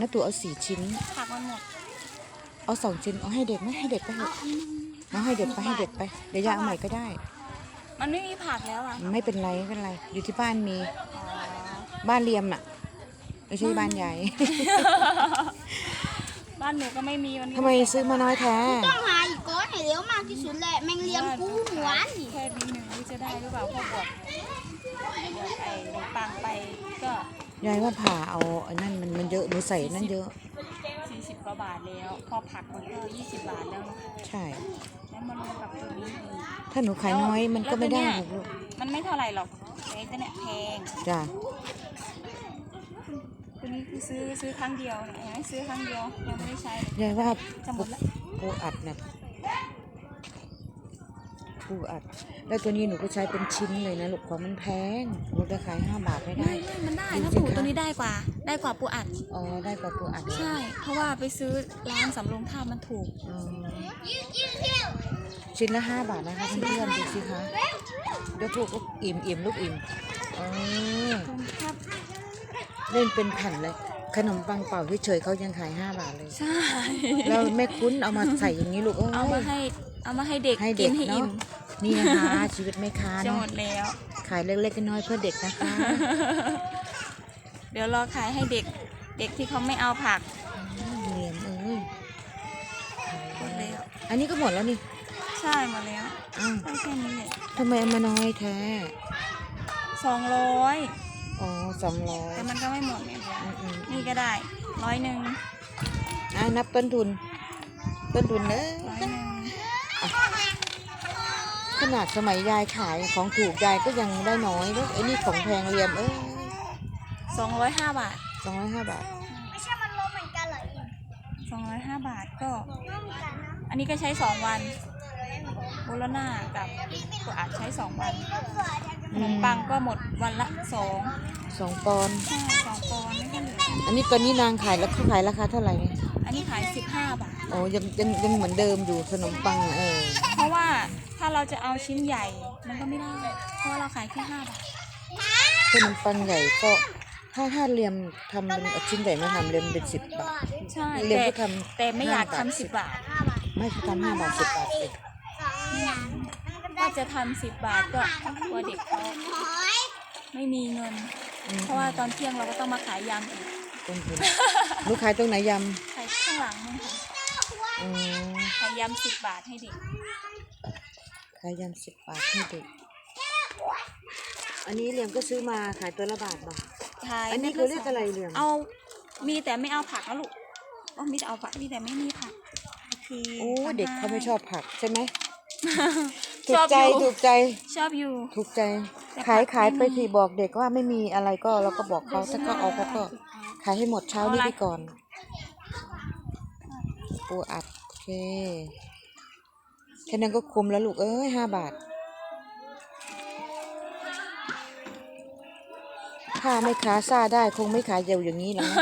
นะตัวเอาสี่ชิ้น ผักมันหมดเอาสองชิ้นเอาให้เด็กไหมให้เด็กไปเถอะเอาให้เด็กไปให้เด็กไปเดี๋ยวยายเอาใหม่ก็ได้ มันไม่มีผักแล้วอะไม่เป็นไรไม่เป็นไร อยู่ที่บ้านมีอ๋อบ้านเรียมน่ะไม่ใช่บ้านยายบ้านหนูก็ไม่มีมันทำไมซื้อมาน้อยแท้ต้องหาอีกก้อนให้เร็วมากที่สุดแหละแมงเลียมกูหัวนี่ แค่ดีหนึ่งนี่จะได้หรือเปล่าพวกบวกบวกไอ้ขนมปังไปก็ ยายว่าผ่าเอาอันนั้นมันมันเยอะหนูใส่นั่นเยอะ40กว่าบาทแล้ว พอผักมันก็20บาทแล้ว ใช่ แล้วมารวมกับตัวนี้อีกถ้าหนูขายน้อยมันก็ไม่ได้หรอกลูกมันไม่เท่าไหร่หรอกไอ้ตัวเนี้ยแพง จ้ะตัวนี้คือซื้อซื้อครั้งเดียวเนี่ยเห็นไหมซื้อครั้งเดียวยังไม่ได้ใช้เลยยายว่าจะหมดแล้วปูอัดเนี่ย ปูอัด แล้วตัวนี้หนูก็ใช้เป็นชิ้นเลยนะลูกของมันแพงหนูจะขายห้าบาทไม่ได้ไม่ไม่มันได้ดูถ้าสิปูคะตัวนี้ได้กว่า ได้กว่าปูอัด อ๋อ ได้กว่าปูอัด ใช่ เพราะว่าไปซื้อร้านสำโรงท่ามันถูกอ๋อชิ้นละห้าบาทนะคะเพื่อนๆดูสิคะเดี๋ยวลูกก็อิ่มอิ่มลูกอิ่มอ๋อครับเล่นเป็นแผ่นเลยขนมปังเป่าเฉยๆเขายังขายห้าบาทเลย ใช่ แล้วแม่คุ้นเอามาใส่อย่างนี้ลูกเอ้ยเอามาให้ เอามาให้เด็กให้กิเด็นกให้เนาะอิ่มนี่นะคะ ชีวิตแม่ค้าจะเนาะหมดแล้ว ขายเล็กๆน้อยๆเพื่อเด็กนะคะ เดี๋ยวรอขายให้เด็ก เด็กที่เขาไม่เอาผักเนียนเอ้ยหมดแล้ว อันนี้ก็หมดแล้วนี่ใช่หมดแล้วอ้าวได้แค่นี้เลยทำไมเอามาน้อยแท้ สองร้อยอ๋อสองร้อยแต่มันก็ไม่หมดเนี่ยอืมนี่ก็ได้ร้อยหนึ่งๆอะนับต้นทุน ต้นทุนเนอะร้อยหนึ่ง ขนาดสมัยยายขายของถูกยายก็ยังได้น้อยแล้วไอ้นี่ของแพงเรียมเอ้ยสองร้อยห้าบาทสองร้อยห้าบาท ไม่ใช่มันลมเหมือนกันเหรออีกสองร้อยห้าบาทก็ ไม่เหมือนกันนะ อันนี้ก็ใช้สองวัน โบโลน่ากับตัวอาจใช้สองวันขนมปังก็หมดวันละสองสองปอนด์ใช่สองปอนด์ไม่ก็เหลืออันนี้ตอนนี้นางขายแล้วเขาขายราคาเท่าไหร่เนี่ยอันนี้ขายสิบห้าบาท โอ้ยังยังยังเหมือนเดิมอยู่ขนมปังเออ เพราะว่าถ้าเราจะเอาชิ้นใหญ่มันก็ไม่ได้ เพราะว่าเราขายแค่ห้าบาทขนมปังใหญ่ก็ถ้าถ้าเรียมทำเป็นเอาชิ้นใหญ่มาทำเรียมเป็นสิบบาท ใช่เรียมแต่ก็ทำแต่ไม่อยากห้าบาททำสิบบาท ไม่เขาทำห้าบาทสิบบาทเอง ถ้าจะทำสิบบาทก็กลัวเด็กเขาไม่มีเงินอืมเพราะว่าตอนเที่ยงเราก็ต้องมาขายยำอีกต้นทุนลูกขายตรงไหนยขายข้างหลังนี่ค่ะำอืมขายยำสิบบาทให้เด็กขายยำสิบบาทให้เด็ก อันนี้เรียมก็ซื้อมาขายตัวละบาทบ่ขายอันนี้เขาเรียกอะไรเรียมเอามีแต่ไม่เอาผักนะลูกอ๋อมีแต่เอาผักมีแต่ไม่มีผักคือโอ้เด็กเขาไม่ชอบผักใช่ไหม ถูชกอบใจอยู่ ถูกใจชอบอยู่ ถูกใจ แต่ขายผักขายไม่ไปมี ทีบอกเด็กว่าไม่มีอะไรก็เราก็บอกเขาถ้าก็เอาเขาก็ขายให้หมดเช้านี้เอาอะไรไปก่อน ปูอัดโอเคแค่นั้นก็คุ้มแล้วลูกเอ้ยห้าบาทถ้าไม่ค้าซ่าได้คงไม่ขายเดียวอย่างนี้แล้วนะ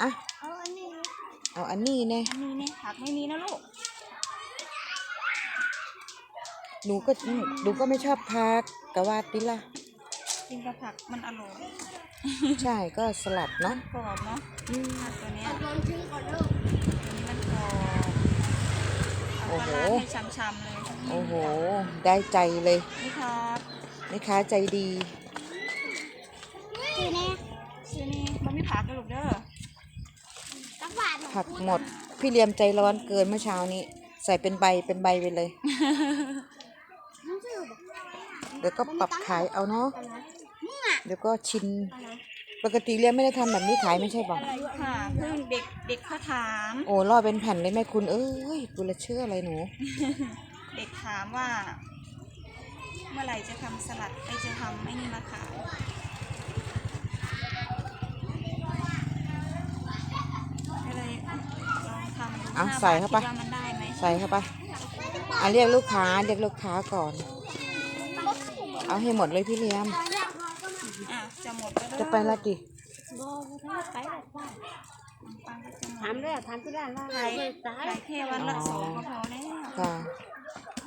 อะเอาอันนี้เอาอันนี้แน่ อันนี้เนี่ยผักไม่มีนะลูก หนูก็หนูก็ไม่ชอบพักกะว่าติล่ะกินกับผักมันอร่อยใช่ก็สลัดเนาะกรอบเนาะผักตัวเนี้ยลองทิ้งก่อนเด้อตัวนี้มันกรอบเอาปลาร้าให้ช้ำๆเลยโอ้โห ได้ใจเลยนี่ครับแม่ค้าใจดีคือแน่ซื้อนี่มันไม่ผักนะลูกเด้อตักบาทผักหมด พี่เลียมใจร้อนเกินเมื่อเช้านี้ ใส่เป็นใบเป็นใบไปเลยน้ำซื้อบอก เดี๋ยวก็ปรับขายเอาเนาะอะไรมึงอะเดี๋ยวก็ชินอะไรปกติเลียมไม่ได้ทำแบบนี้ขายไม่ใช่ปะอะไรค่ะเพิ่งเด็กเด็กเขาถาม โอ้รอดเป็นแผ่นเลยแม่คุณเอ้ยกูละเชื่ออะไรหนู เด็กถามว่า เมื่อไหร่จะทำสลัดไปจะทำไอ้นี่มาขายก็เลยลองทำดูอะห้ใส่เข้าไปบทคิดว่ามันได้ไหม ใส่เข้าไป อะเรียกลูกค้าเรียกลูกค้าก่อน เอาให้หมดเลยพี่เลียมอะจะหมดแล้วเด้อจะไปละดิไปหรอกว่าปังก็จะหมดถามเลยถามที่ร้านว่าขายขายแค่วันละสองก็พอแล้วค่ะ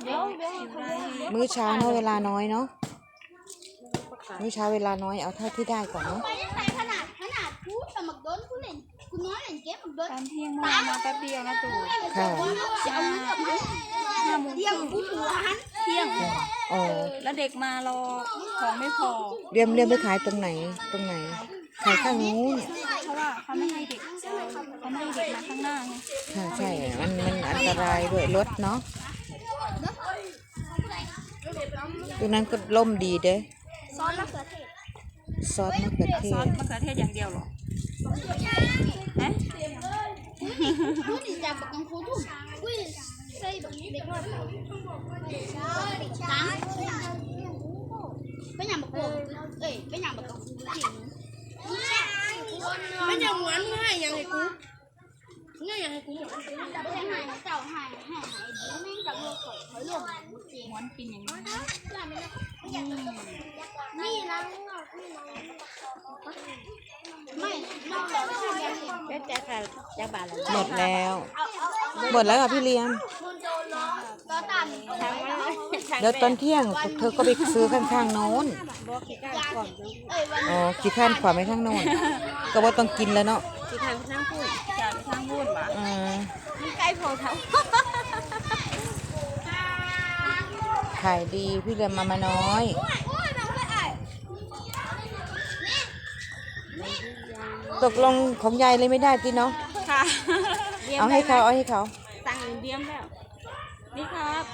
เดี๋ยวเดี๋ยวอยู่ได้มื้อเช้าเนาะเวลาน้อยเนาะมื้อเช้าเวลาน้อยเอาเท่าที่ได้ก่อนเนาะ ไปจะใส่ขนาดขนาดผู้นกูเล่นกูน้อยเล่นเกมบักโดนตอนเที่ยงเมื่อวานมาแป๊บเดียวนะตู่ค่ะจะเอาเงินกับมันห้าโมงเที่ยงกูหัวหันเที่ยงอ๋อแล้วเด็กมารอของไม่พอเรียมเรียมไปขายตรงไหนตรงไหน ขายข้างนู้นเพราะว่าเขาไม่ให้เด็กเขาไม่ให้เด็กมาข้างหน้าไงค่ะใช่ มันมันอันตรายด้วยรถเนาะตรงนั้นก็ล่มดีเด้ซอสมะเขือเทศซอสมะเขือเทซอสศมะเขือเทศอย่างเดียวเหรอ เอ๊ะกูนี่จะบักกังคูทุ่มกูใส่บักเด็กน้อยตังเป็น นอย่างบักกังคูจริงไม่อย่างนั้นง่ายยังไงกูง่ายยังไงกูจับให้หายเจ้าหายหายหายเดี๋ยวแม่งจับมือข่อยข่อยลงจริงม้วนกินอย่างนี้นี่นะไม่นอกจากที่ยังเห็นจะจะจะบาลหมดแล้วเอาเอาเอาหมดแล้วค่ะพี่เลี้ยมคุณโดนล้อก็ตามทางว่าเดี๋ยวตอนเที่ยงเธอก็ไปซื้อข้างๆโน้นบอกขี้ก้าก่อนเอ้ยวันอ๋อกี่ขั้นขวาไม่ข้างโน้นก็ว่าต้องกินแล้วเนาะ ขี้ทางนั่งพูดจากทางวุ่นวะอืมมันใกล้พอเท้าขายดีพี่เลี้ยมมามาน้อย ตกลงของยายเลยไม่ได้พี่เนาะค่ะเอาให้เขาเอาให้เขาตังค์เบี้ยมแล้วนี่ครับ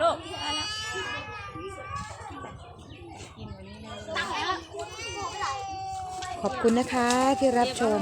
ลูกมาแล้ ขอบคุณนะคะที่รับชม